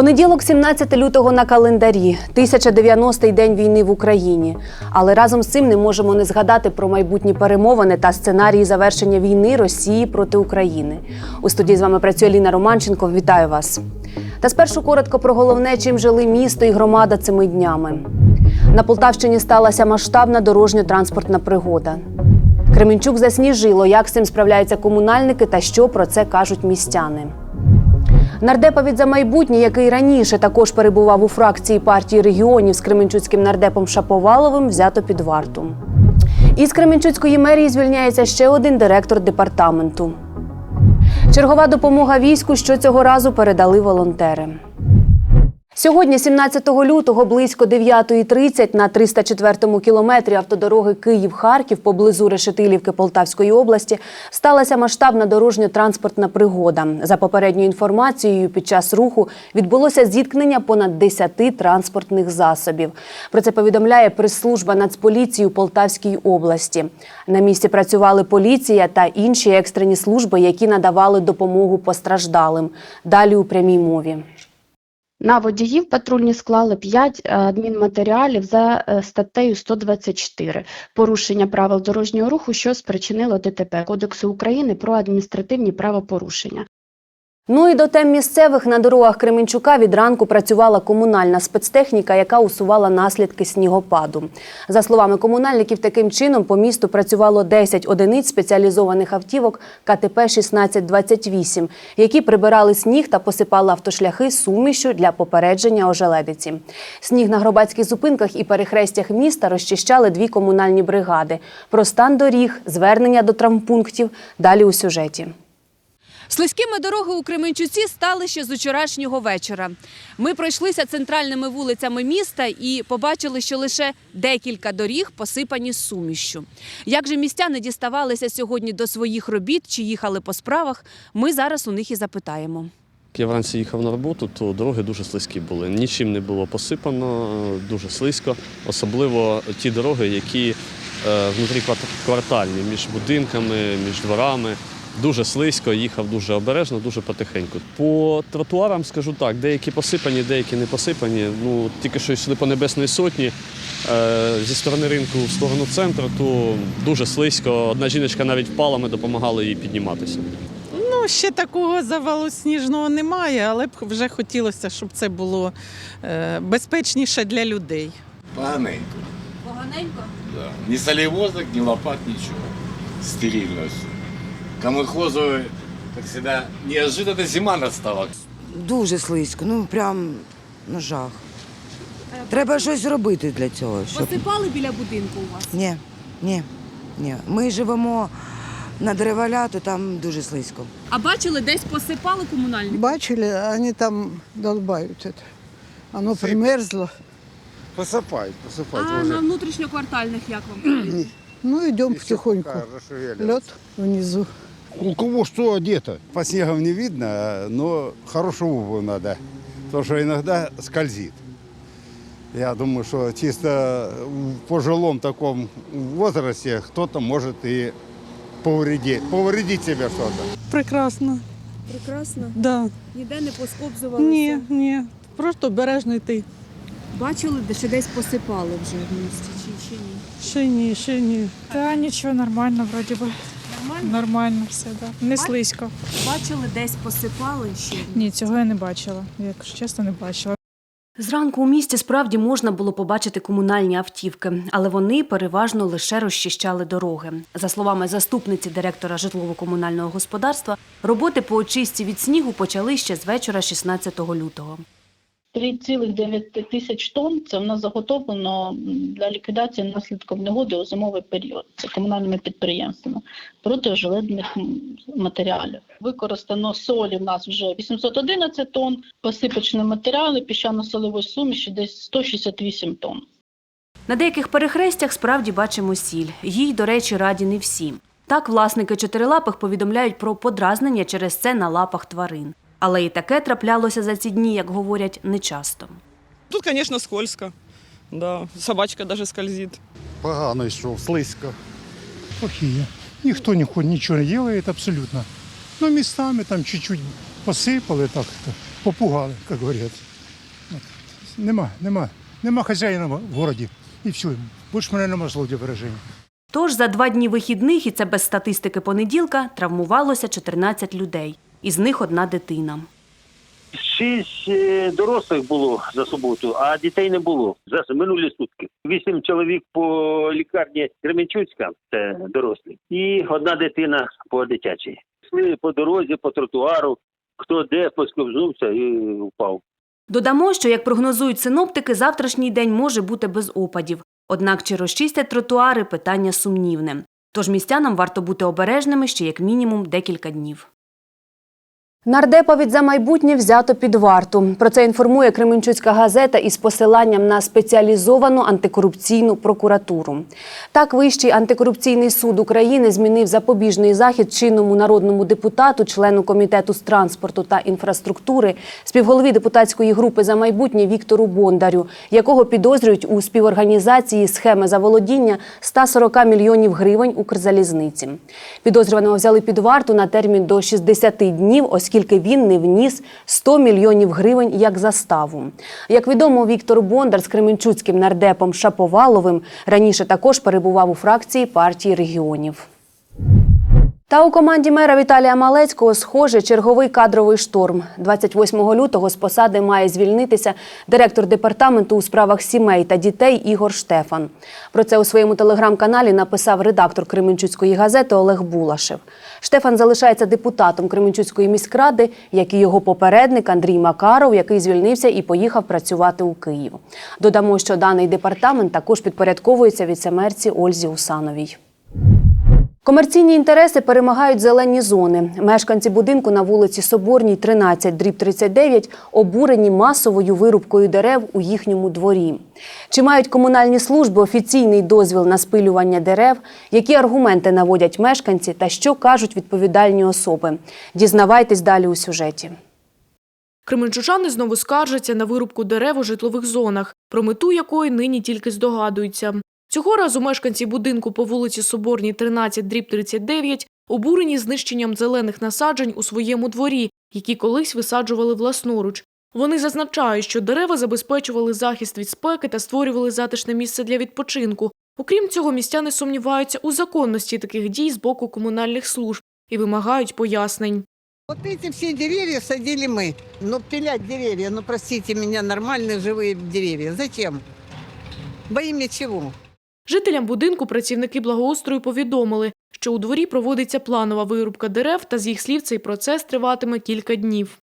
Понеділок, 17 лютого на календарі, 1090-й день війни в Україні. Але разом з цим не можемо не згадати про майбутні перемовини та сценарії завершення війни Росії проти України. У студії з вами працює Ліна Романченко. Вітаю вас. Та спершу коротко про головне, чим жили місто і громада цими днями. На Полтавщині сталася масштабна дорожньо-транспортна пригода. Кременчук засніжило, як з цим справляються комунальники та що про це кажуть містяни. Нардепа від за майбутнє, який раніше також перебував у фракції партії регіонів з Кременчуцьким нардепом Шаповаловим, взято під варту. Із Кременчуцької мерії звільняється ще один директор департаменту. Чергова допомога війську, що цього разу передали волонтери. Сьогодні, 17 лютого, близько 9.30 на 304-му кілометрі автодороги Київ-Харків поблизу Решетилівки Полтавської області сталася масштабна дорожньо-транспортна пригода. За попередньою інформацією, під час руху відбулося зіткнення понад 10 транспортних засобів. Про це повідомляє прес-служба Нацполіції у Полтавській області. На місці працювали поліція та інші екстрені служби, які надавали допомогу постраждалим. Далі у прямій мові. На водіїв патрульні склали 5 адмінматеріалів за е, статтею 124 порушення правил дорожнього руху, що спричинило ДТП Кодексу України про адміністративні правопорушення. Ну і до тем місцевих на дорогах Кременчука від ранку працювала комунальна спецтехніка, яка усувала наслідки снігопаду. За словами комунальників, таким чином по місту працювало 10 одиниць спеціалізованих автівок КТП 1628, які прибирали сніг та посипали автошляхи сумішю для попередження ожеледиці. Сніг на гробацьких зупинках і перехрестях міста розчищали дві комунальні бригади. Про стан доріг, звернення до травмпунктів далі у сюжеті. Слизькими дороги у Кременчуці стали ще з вчорашнього вечора. Ми пройшлися центральними вулицями міста і побачили, що лише декілька доріг посипані сумішшю. Як же містяни діставалися сьогодні до своїх робіт чи їхали по справах, ми зараз у них і запитаємо. Я вранці їхав на роботу, то дороги дуже слизькі були. Нічим не було посипано, дуже слизько. Особливо ті дороги, які е, внутрі кварт- квартальні, між будинками, між дворами. Дуже слизько, їхав дуже обережно, дуже потихеньку. По тротуарам скажу так, деякі посипані, деякі не посипані. Ну, тільки що йшли по Небесній сотні е, зі сторони ринку в сторону центру, то дуже слизько. Одна жіночка навіть впала, ми допомагали їй підніматися. Ну, ще такого завалу сніжного немає, але б вже хотілося, щоб це було е, безпечніше для людей. Поганенько. Поганенько. Да. Ні солевозок, ні лопат, нічого. Стерильно все Камихозу, як завжди, неожиданно зима настала. Дуже слизько, ну прям ну жах. Треба щось робити для цього. Щоб... Посипали біля будинку у вас? Ні, ні, ні. Ми живемо на дереваля, то там дуже слизько. А бачили, десь посипали комунальні? Бачили, они там долбают это. Оно примерзло. Посыпать, посыпать. А уже. на внутрішньоквартальних як вам? Ну, идем Еще потихоньку. пока расшевеливается. Лед внизу. У кого что одето. По снегам не видно, но хорошую обувь надо. Потому что иногда скользит. Я думаю, что чисто в пожилом таком возрасте кто-то может и повредить, повредить себе что-то. Прекрасно. Прекрасно. Да. Ніде не поскобзувалися? Ні, ні. Просто обережно йти. Бачили, де ще десь посипали вже в місті чи, чи ні? Ще ні, ще ні. Та нічого, нормально вроді би. Нормально? Нормально все, да. Не слизько. Бачили, десь посипали ще? Ні, цього я не бачила. Якщо чесно, не бачила. Зранку у місті справді можна було побачити комунальні автівки, але вони переважно лише розчищали дороги. За словами заступниці директора житлово-комунального господарства, роботи по очистці від снігу почали ще з вечора 16 лютого. 3,9 тисяч тонн це в нас заготовлено для ліквідації наслідків негоди у зимовий період. Це комунальними підприємствами проти ожеледних матеріалів. Використано солі в нас вже 811 тонн, посипочні матеріали, піщано-солової суміші десь 168 тонн. На деяких перехрестях справді бачимо сіль. Їй, до речі, раді не всі. Так, власники чотирилапих повідомляють про подразнення через це на лапах тварин. Але і таке траплялося за ці дні, як говорять, нечасто. Тут, конечно, скользко. Да, собачка даже скользит. Погано йшов, слизько. плохие. Никто не ходит, ничего не делает абсолютно. Но местами там чуть-чуть посыпали, так это, попугали, как говорят. Вот. Нема, нема, нема хозяина в городе. И все. Больше мене нема слов для выражения. Тож за два дні вихідних, і це без статистики понеділка, травмувалося 14 людей. Із них одна дитина. Шість е, дорослих було за суботу, а дітей не було за минулі сутки. Вісім чоловік по лікарні Кременчуцька, це дорослі, і одна дитина по дитячій. Йшли по дорозі, по тротуару, хто де посковзнувся і впав. Додамо, що, як прогнозують синоптики, завтрашній день може бути без опадів. Однак чи розчистять тротуари – питання сумнівне. Тож містянам варто бути обережними ще як мінімум декілька днів. Нардеповід за майбутнє взято під варту. Про це інформує Кременчуцька газета із посиланням на спеціалізовану антикорупційну прокуратуру. Так, Вищий антикорупційний суд України змінив запобіжний захід чинному народному депутату, члену комітету з транспорту та інфраструктури, співголові депутатської групи за майбутнє Віктору Бондарю, якого підозрюють у співорганізації схеми заволодіння 140 мільйонів гривень Укрзалізниці. Підозрюваного взяли під варту на термін до 60 днів, оскільки він не вніс 100 мільйонів гривень як заставу. Як відомо, Віктор Бондар з кременчуцьким нардепом Шаповаловим раніше також перебував у фракції партії регіонів. Та у команді мера Віталія Малецького схоже черговий кадровий шторм. 28 лютого з посади має звільнитися директор департаменту у справах сімей та дітей Ігор Штефан. Про це у своєму телеграм-каналі написав редактор Кременчуцької газети Олег Булашев. Штефан залишається депутатом Кременчуцької міськради, як і його попередник Андрій Макаров, який звільнився і поїхав працювати у Київ. Додамо, що даний департамент також підпорядковується віцемерці Ользі Усановій. Комерційні інтереси перемагають зелені зони. Мешканці будинку на вулиці Соборній, 13, дріб 39, обурені масовою вирубкою дерев у їхньому дворі. Чи мають комунальні служби офіційний дозвіл на спилювання дерев? Які аргументи наводять мешканці та що кажуть відповідальні особи? Дізнавайтесь далі у сюжеті. Кременчужани знову скаржаться на вирубку дерев у житлових зонах, про мету якої нині тільки здогадуються. Цього разу мешканці будинку по вулиці Соборній, 13, дріб 39, обурені знищенням зелених насаджень у своєму дворі, які колись висаджували власноруч. Вони зазначають, що дерева забезпечували захист від спеки та створювали затишне місце для відпочинку. Окрім цього, містяни сумніваються у законності таких дій з боку комунальних служб і вимагають пояснень. Вот эти все деревья садили мы. Но пилять деревья, ну простите меня, нормальные живые деревья. Зачем? Во имя чего? Жителям будинку працівники благоустрою повідомили, що у дворі проводиться планова вирубка дерев, та з їх слів цей процес триватиме кілька днів.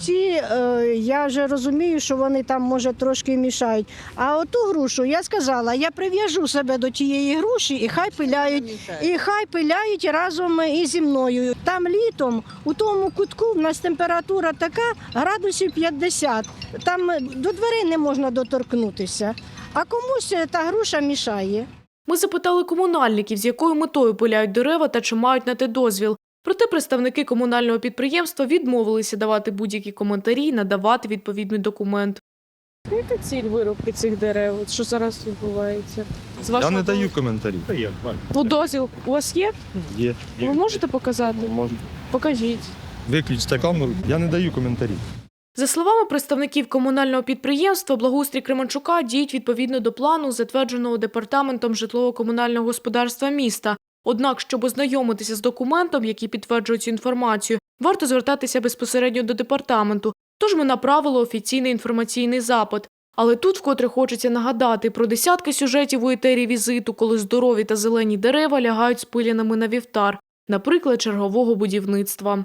Ці е, я вже розумію, що вони там може трошки мішають. А оту грушу я сказала, я прив'яжу себе до тієї груші і хай пиляють, і хай пиляють разом із зі мною. Там літом у тому кутку в нас температура така градусів 50. Там до дверей не можна доторкнутися. А комусь та груша мішає. Ми запитали комунальників, з якою метою пиляють дерева та чи мають на те дозвіл. Проте представники комунального підприємства відмовилися давати будь-які коментарі і надавати відповідний документ. Яка ціль вирубки цих дерев? От Що зараз відбувається? З Я вашого не даю дозволу? коментарів. Ну, дозвіл у вас є? Є. Ви можете показати? Покажіть. Виключте камеру. Я не даю коментарів. За словами представників комунального підприємства, благоустрій Кременчука діють відповідно до плану, затвердженого департаментом житлово-комунального господарства міста. Однак, щоб ознайомитися з документом, який підтверджує цю інформацію, варто звертатися безпосередньо до департаменту. Тож ми направили офіційний інформаційний запит. Але тут вкотре хочеться нагадати про десятки сюжетів у етері візиту, коли здорові та зелені дерева лягають спиляними на вівтар, наприклад, чергового будівництва.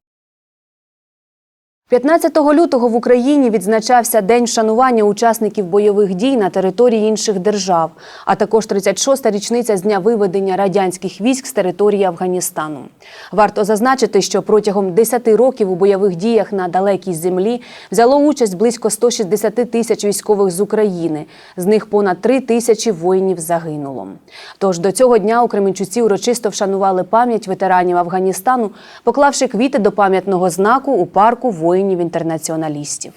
15 лютого в Україні відзначався День вшанування учасників бойових дій на території інших держав, а також 36-та річниця з дня виведення радянських військ з території Афганістану. Варто зазначити, що протягом 10 років у бойових діях на далекій землі взяло участь близько 160 тисяч військових з України. З них понад 3 тисячі воїнів загинуло. Тож до цього дня у Кременчуці урочисто вшанували пам'ять ветеранів Афганістану, поклавши квіти до пам'ятного знаку у парку воїнів інтернаціоналістів.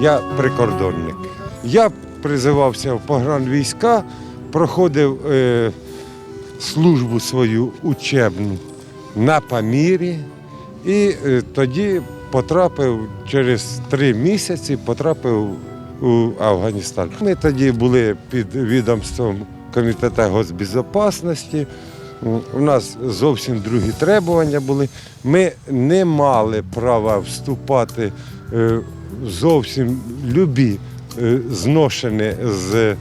Я прикордонник. Я призивався в погран війська, проходив е, службу свою учебну на Памірі і е, тоді потрапив через три місяці потрапив у Афганістан. Ми тоді були під відомством комітету госбезпечності. У нас зовсім другі требування були. Ми не мали права вступати е, зовсім любі е, зношені з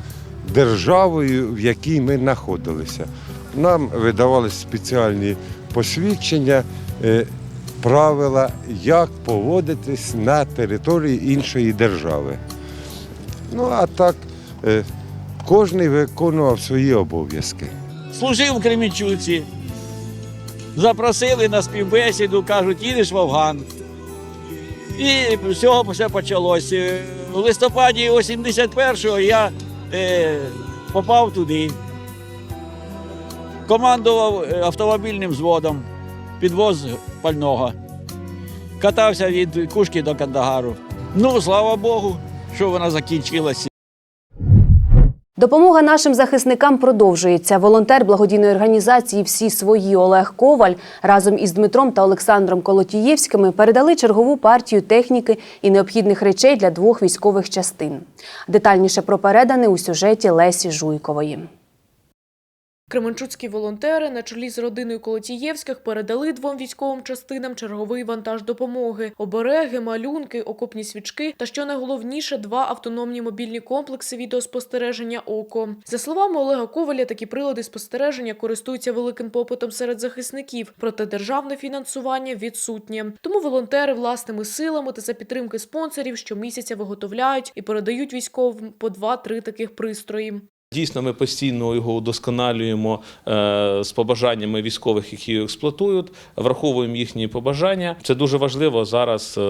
державою, в якій ми знаходилися. Нам видавалися спеціальні посвідчення, е, правила, як поводитись на території іншої держави. Ну а так, е, кожен виконував свої обов'язки. служив в Кременчуці. Запросили на співбесіду, кажуть, їдеш в Афган. І з цього все почалось. Е, У листопаді 81-го я е, попав туди. Командував е, автомобільним взводом, підвоз пального. Катався від Кушки до Кандагару. Ну, слава Богу, що вона закінчилася. Допомога нашим захисникам продовжується. Волонтер благодійної організації Всі свої Олег Коваль разом із Дмитром та Олександром Колотієвськими передали чергову партію техніки і необхідних речей для двох військових частин. Детальніше про передане у сюжеті Лесі Жуйкової. Кременчуцькі волонтери на чолі з родиною Колотієвських передали двом військовим частинам черговий вантаж допомоги: обереги, малюнки, окопні свічки та, що найголовніше, два автономні мобільні комплекси відеоспостереження ОКО. За словами Олега Коваля, такі прилади спостереження користуються великим попитом серед захисників, проте державне фінансування відсутнє. Тому волонтери власними силами та за підтримки спонсорів щомісяця виготовляють і передають військовим по два-три таких пристрої. Дійсно, ми постійно його удосконалюємо е, з побажаннями військових, які його експлуатують, враховуємо їхні побажання. Це дуже важливо зараз е,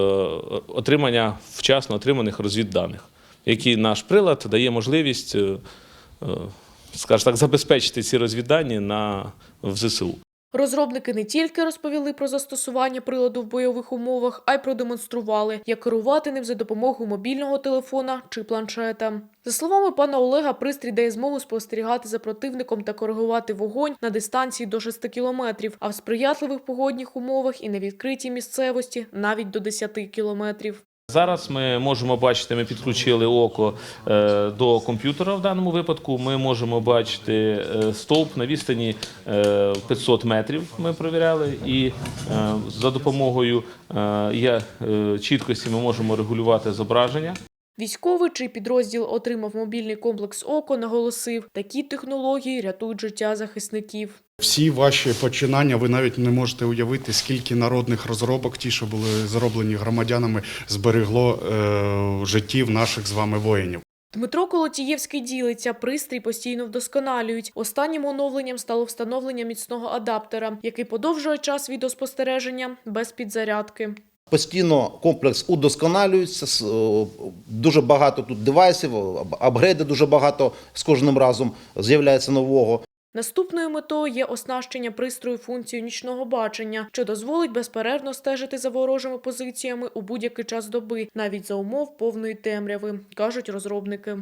отримання вчасно отриманих розвідданих, які наш прилад дає можливість, е, скажімо так, забезпечити ці розвіддані на в ЗСУ. Розробники не тільки розповіли про застосування приладу в бойових умовах, а й продемонстрували, як керувати ним за допомогою мобільного телефона чи планшета. За словами пана Олега, пристрій дає змогу спостерігати за противником та коригувати вогонь на дистанції до 6 кілометрів, а в сприятливих погодних умовах і на відкритій місцевості навіть до 10 кілометрів. Зараз ми можемо бачити, ми підключили око е, до комп'ютера в даному випадку. Ми можемо бачити е, стовп на відстані е, 500 метрів. Ми перевіряли, і е, за допомогою е, е, чіткості ми можемо регулювати зображення. Військовий, чий підрозділ отримав мобільний комплекс ОКО, наголосив, такі технології рятують життя захисників. Всі ваші починання, ви навіть не можете уявити, скільки народних розробок, ті, що були зроблені громадянами, зберегло е, життів наших з вами воїнів. Дмитро Колотієвський ділиться, пристрій постійно вдосконалюють. Останнім оновленням стало встановлення міцного адаптера, який подовжує час відеоспостереження без підзарядки. Постійно комплекс удосконалюється, дуже багато тут девайсів, ап- апгрейди дуже багато з кожним разом з'являється нового. Наступною метою є оснащення пристрою функцією нічного бачення, що дозволить безперервно стежити за ворожими позиціями у будь-який час доби, навіть за умов повної темряви, кажуть розробники.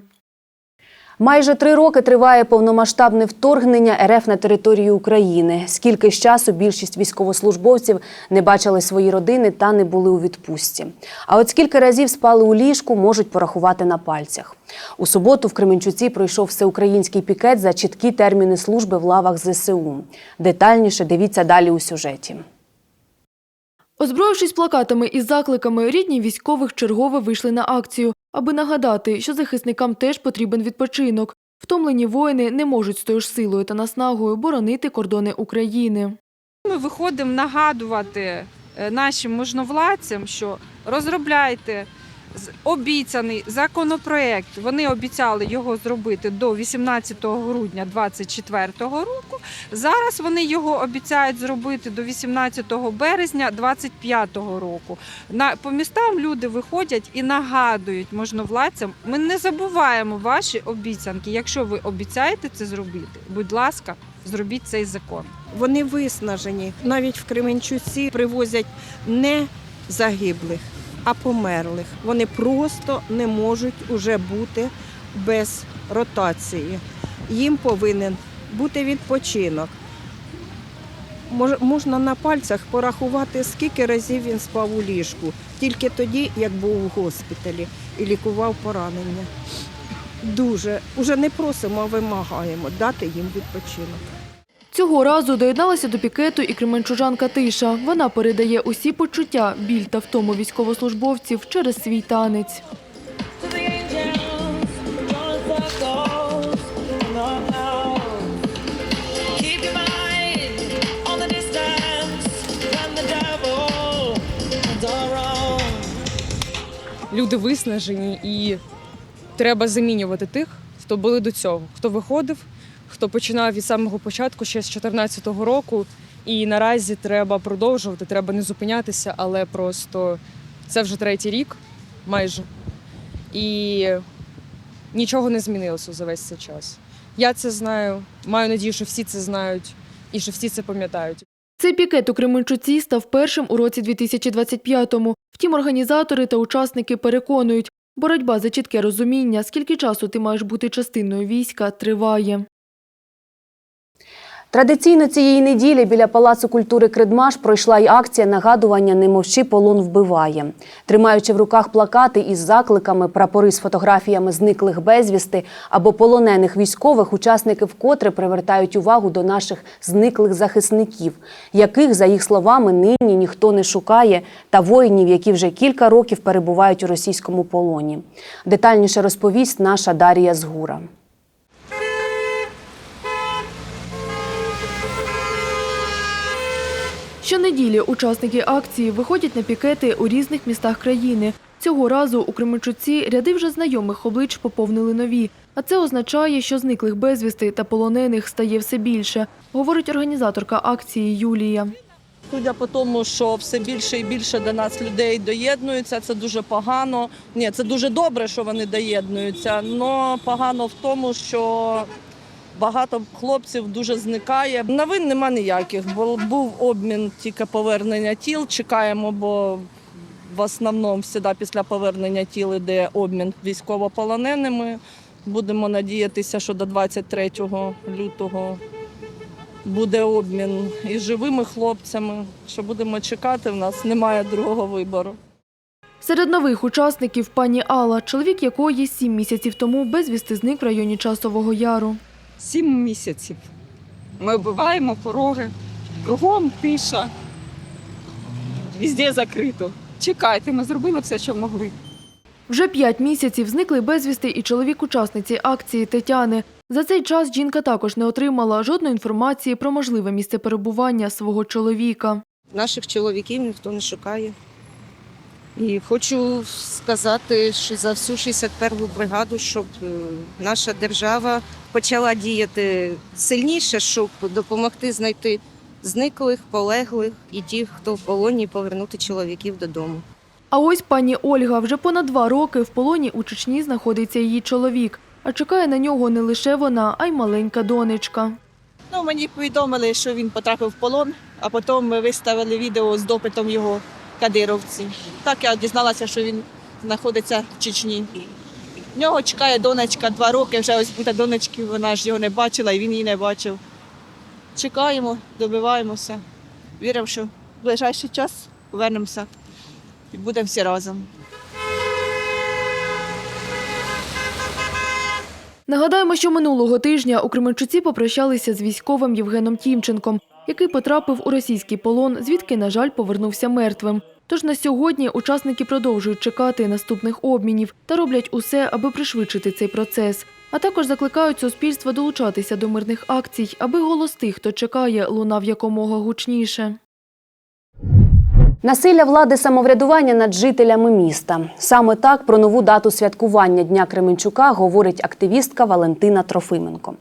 Майже три роки триває повномасштабне вторгнення РФ на територію України. Скільки ж часу більшість військовослужбовців не бачили свої родини та не були у відпустці. А от скільки разів спали у ліжку, можуть порахувати на пальцях. У суботу в Кременчуці пройшов всеукраїнський пікет за чіткі терміни служби в лавах ЗСУ. Детальніше дивіться далі у сюжеті. Озброївшись плакатами із закликами, рідні військових чергове вийшли на акцію, аби нагадати, що захисникам теж потрібен відпочинок. Втомлені воїни не можуть з тою ж силою та наснагою боронити кордони України. Ми виходимо нагадувати е, нашим можновладцям, що розробляйте обіцяний законопроект. Вони обіцяли його зробити до 18 грудня 2024 року. Зараз вони його обіцяють зробити до 18 березня 2025 року. На по містам люди виходять і нагадують можновладцям. Ми не забуваємо ваші обіцянки. Якщо ви обіцяєте це зробити, будь ласка, зробіть цей закон. Вони виснажені. Навіть в Кременчуці привозять не загиблих, а померлих. Вони просто не можуть уже бути без ротації. Їм повинен бути відпочинок. Мож- Можна на пальцях порахувати, скільки разів він спав у ліжку, тільки тоді, як був у госпіталі і лікував поранення. Дуже уже не просимо, а вимагаємо дати їм відпочинок. Цього разу доєдналася до пікету і кременчужанка Тиша. Вона передає усі почуття, біль та втому військовослужбовців через свій танець. Люди виснажені і треба замінювати тих, хто були до цього, хто виходив, хто починав від самого початку ще з 2014 року. І наразі треба продовжувати, треба не зупинятися, але просто це вже третій рік майже. І нічого не змінилося за весь цей час. Я це знаю, маю надію, що всі це знають і що всі це пам'ятають. Цей пікет у Кременчуці став першим у році 2025-му. Втім, організатори та учасники переконують, боротьба за чітке розуміння, скільки часу ти маєш бути частиною війська, триває. Традиційно цієї неділі біля Палацу культури Кредмаш пройшла й акція нагадування «Не полон вбиває». Тримаючи в руках плакати із закликами, прапори з фотографіями зниклих безвісти або полонених військових, учасники вкотре привертають увагу до наших зниклих захисників, яких, за їх словами, нині ніхто не шукає, та воїнів, які вже кілька років перебувають у російському полоні. Детальніше розповість наша Дарія Згура. Щонеділі учасники акції виходять на пікети у різних містах країни. Цього разу у Кременчуці ряди вже знайомих облич поповнили нові. А це означає, що зниклих безвісти та полонених стає все більше, говорить організаторка акції Юлія. Судя по тому, що все більше і більше до нас людей доєднуються, це дуже погано. Ні, це дуже добре, що вони доєднуються, але погано в тому, що багато хлопців дуже зникає. Новин нема ніяких, бо був обмін тільки повернення тіл. Чекаємо, бо в основному завжди після повернення тіл іде обмін військовополоненими. Будемо надіятися, що до 23 лютого буде обмін із живими хлопцями. Що будемо чекати, в нас немає другого вибору. Серед нових учасників пані Алла, чоловік якої сім місяців тому безвісти зник в районі Часового Яру. Сім місяців. Ми вбиваємо пороги, кругом тиша, везде закрито. Чекайте, ми зробили все, що могли. Вже п'ять місяців зникли безвісти і чоловік учасниці акції Тетяни. За цей час жінка також не отримала жодної інформації про можливе місце перебування свого чоловіка. Наших чоловіків ніхто не шукає. І хочу сказати, що за всю 61-ту бригаду, щоб е, наша держава почала діяти сильніше, щоб допомогти знайти зниклих, полеглих і тих, хто в полоні, повернути чоловіків додому. А ось пані Ольга вже понад два роки в полоні у Чечні знаходиться її чоловік. А чекає на нього не лише вона, а й маленька донечка. Ну, мені повідомили, що він потрапив в полон, а потім ми виставили відео з допитом його кадировці. Так я дізналася, що він знаходиться в Чечні. В нього чекає донечка два роки, вже ось буде донечки, вона ж його не бачила і він її не бачив. Чекаємо, добиваємося. Віримо, що в ближайший час повернемося і будемо всі разом. Нагадаємо, що минулого тижня у Кременчуці попрощалися з військовим Євгеном Тімченком, який потрапив у російський полон, звідки, на жаль, повернувся мертвим. Тож на сьогодні учасники продовжують чекати наступних обмінів та роблять усе, аби пришвидшити цей процес. А також закликають суспільство долучатися до мирних акцій, аби голос тих, хто чекає, лунав якомога гучніше. Насилля влади самоврядування над жителями міста. Саме так про нову дату святкування Дня Кременчука говорить активістка Валентина Трофименко.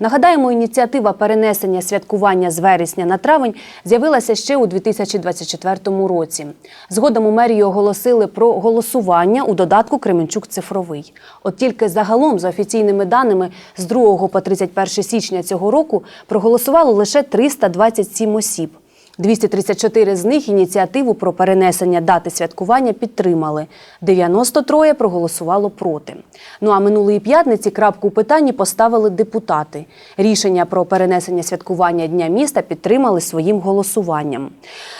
Нагадаємо, ініціатива перенесення святкування з вересня на травень з'явилася ще у 2024 році. Згодом у мерії оголосили про голосування у додатку Кременчук цифровий. От тільки загалом, за офіційними даними, з 2 по 31 січня цього року проголосувало лише 327 осіб. 234 з них ініціативу про перенесення дати святкування підтримали. 93 проголосувало проти. Ну а минулої п'ятниці крапку у питанні поставили депутати. Рішення про перенесення святкування Дня міста підтримали своїм голосуванням.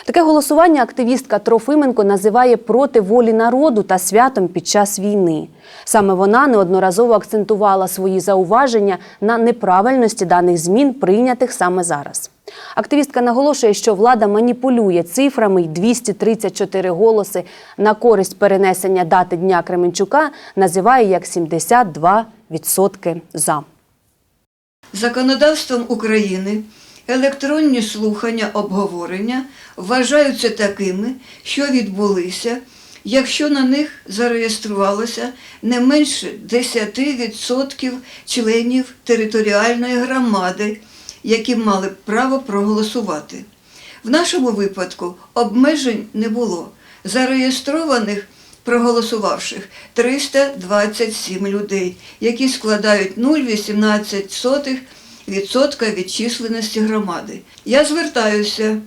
Таке голосування активістка Трофименко називає проти волі народу та святом під час війни. Саме вона неодноразово акцентувала свої зауваження на неправильності даних змін, прийнятих саме зараз. Активістка наголошує, що влада маніпулює цифрами й 234 голоси на користь перенесення дати Дня Кременчука називає як 72% за. Законодавством України електронні слухання обговорення вважаються такими, що відбулися, якщо на них зареєструвалося не менше 10% членів територіальної громади, які мали право проголосувати. В нашому випадку обмежень не було. Зареєстрованих проголосувавших 327 людей, які складають 0,18% від численності громади. Я звертаюся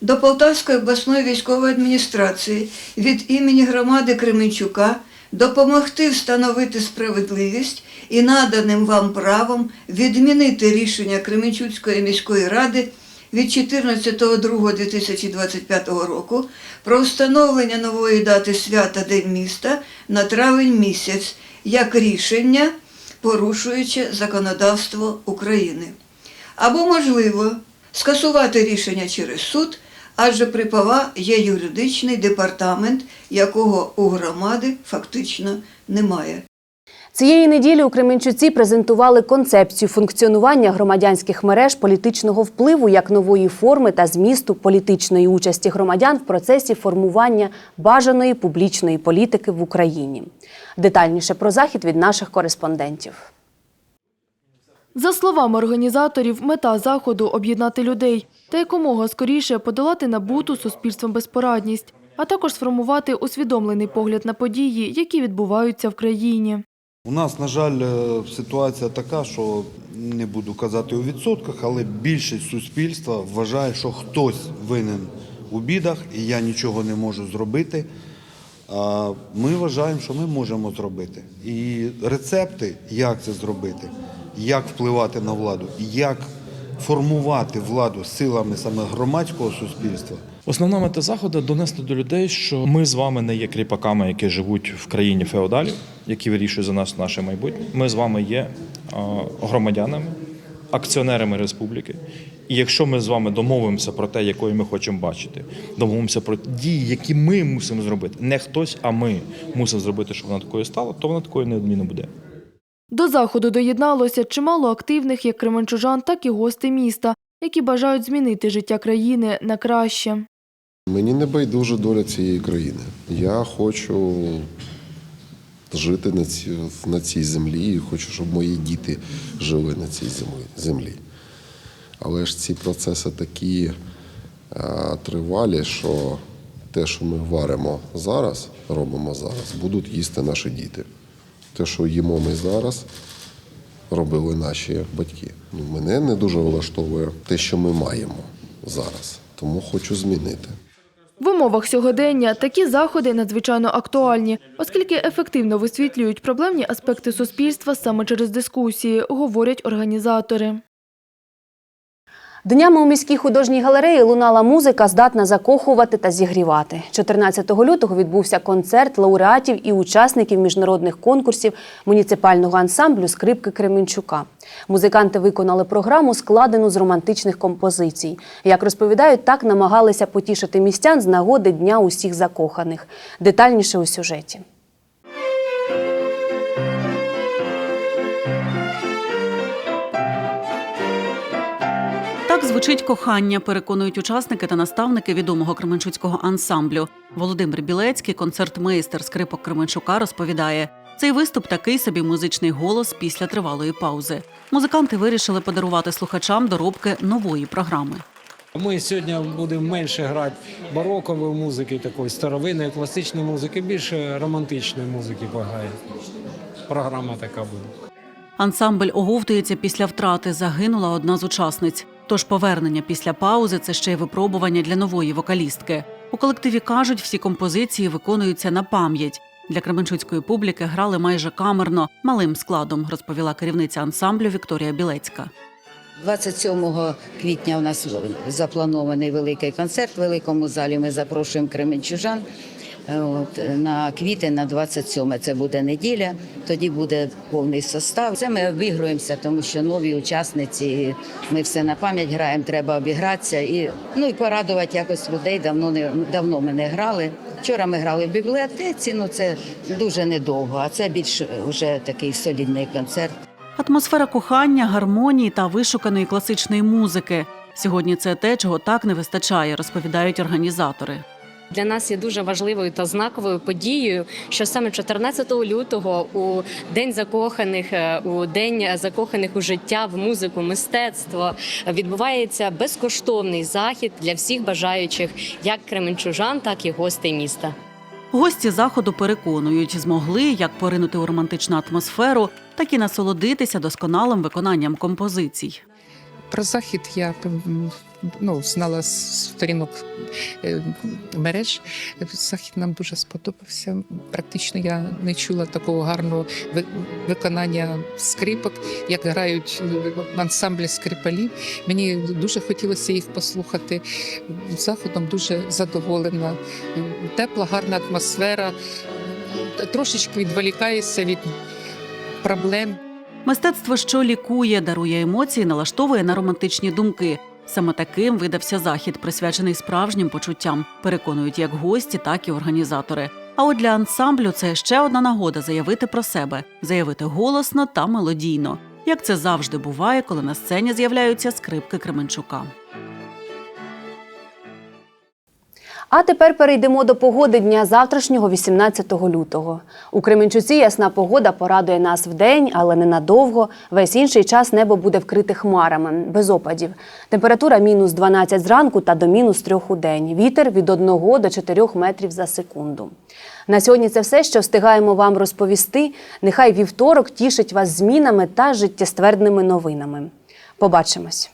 до Полтавської обласної військової адміністрації від імені громади Кременчука допомогти встановити справедливість і наданим вам правом відмінити рішення Кременчуцької міської ради від 14.02.2025 року про встановлення нової дати свята День міста на травень місяць як рішення, порушуючи законодавство України. Або, можливо, скасувати рішення через суд, адже при ПАВА є юридичний департамент, якого у громади фактично немає. Цієї неділі у Кременчуці презентували концепцію функціонування громадянських мереж політичного впливу як нової форми та змісту політичної участі громадян в процесі формування бажаної публічної політики в Україні. Детальніше про захід від наших кореспондентів. За словами організаторів, мета заходу об'єднати людей та якомога скоріше подолати набуту суспільством безпорадність, а також сформувати усвідомлений погляд на події, які відбуваються в країні. У нас, на жаль, е, ситуація така, що не буду казати у відсотках, але більшість суспільства вважає, що хтось винен у бідах, і я нічого не можу зробити. Ми вважаємо, що ми можемо зробити. І рецепти, як це зробити, як впливати на владу, як формувати владу силами саме громадського суспільства. Основна мета заходу донести до людей, що ми з вами не є кріпаками, які живуть в країні феодалів, які вирішують за нас наше майбутнє. Ми з вами є громадянами, акціонерами республіки. І якщо ми з вами домовимося про те, якою ми хочемо бачити, домовимося про дії, які ми мусимо зробити, не хтось, а ми мусимо зробити, щоб вона такою стала, то вона такою неодмінно буде. До заходу доєдналося чимало активних як кременчужан, так і гостей міста, які бажають змінити життя країни на краще. Мені не байдуже доля цієї країни. Я хочу жити на цій, на цій землі і хочу, щоб мої діти жили на цій землі. Але ж ці процеси такі а, тривалі, що те, що ми варимо зараз, робимо зараз, будуть їсти наші діти. Те, що їмо ми зараз, робили наші батьки. Ну, мене не дуже влаштовує те, що ми маємо зараз. Тому хочу змінити. В умовах сьогодення такі заходи надзвичайно актуальні, оскільки ефективно висвітлюють проблемні аспекти суспільства саме через дискусії, говорять організатори. Днями у міській художній галереї лунала музика, здатна закохувати та зігрівати. 14 лютого відбувся концерт лауреатів і учасників міжнародних конкурсів муніципального ансамблю скрипки Кременчука. Музиканти виконали програму, складену з романтичних композицій. Як розповідають, так намагалися потішити містян з нагоди Дня усіх закоханих. Детальніше у сюжеті. Звучить кохання, переконують учасники та наставники відомого Кременчуцького ансамблю. Володимир Білецький, концертмейстер скрипок Кременчука, розповідає: цей виступ такий собі музичний голос після тривалої паузи. Музиканти вирішили подарувати слухачам доробки нової програми. Ми сьогодні будемо менше грати барокової музики, такої старовинної, класичної музики, більше романтичної музики пограє. Програма така буде. Ансамбль оговтується після втрати. Загинула одна з учасниць. Тож повернення після паузи це ще й випробування для нової вокалістки. У колективі кажуть, всі композиції виконуються на пам'ять. Для кременчуцької публіки грали майже камерно, малим складом, розповіла керівниця ансамблю Вікторія Білецька. 27 квітня у нас запланований великий концерт в великому залі. Ми запрошуємо кременчужан. Е, От, на квітень, на 27 це буде неділя, тоді буде повний состав. Це ми обігруємося, тому що нові учасниці, ми все на пам'ять граємо, треба обігратися і, ну, і порадувати якось людей. Давно, не, давно ми не грали. Вчора ми грали в бібліотеці, ну це дуже недовго, а це більш вже такий солідний концерт. Атмосфера кохання, гармонії та вишуканої класичної музики. Сьогодні це те, чого так не вистачає, розповідають організатори. Для нас є дуже важливою та знаковою подією, що саме 14 лютого, у день закоханих, е, у день закоханих у життя, в музику, мистецтво відбувається безкоштовний захід для всіх бажаючих, як кременчужан, так і гостей міста. Гості заходу переконують, змогли як поринути у романтичну атмосферу, так і насолодитися досконалим виконанням композицій. Про захід я ну, знала з сторінок е, мереж. Захід нам дуже сподобався. Практично я не чула такого гарного виконання скрипок, як грають в ансамблі скрипалів. Мені дуже хотілося їх послухати. Заходом дуже задоволена. Тепла, гарна атмосфера. Трошечки відволікаєшся від проблем. Мистецтво, що лікує, дарує емоції, налаштовує на романтичні думки. Саме таким видався захід, присвячений справжнім почуттям, переконують як гості, так і організатори. А от для ансамблю це ще одна нагода заявити про себе, заявити голосно та мелодійно, як це завжди буває, коли на сцені з'являються скрипки Кременчука. А тепер перейдемо до погоди дня завтрашнього, 18 лютого. У Кременчуці ясна погода порадує нас вдень, але ненадовго. Весь інший час небо буде вкрите хмарами, без опадів. Температура мінус 12 зранку та до мінус 3 у день. Вітер від 1 до 4 метрів за секунду. На сьогодні це все, що встигаємо вам розповісти. Нехай вівторок тішить вас змінами та життєствердними новинами. Побачимось.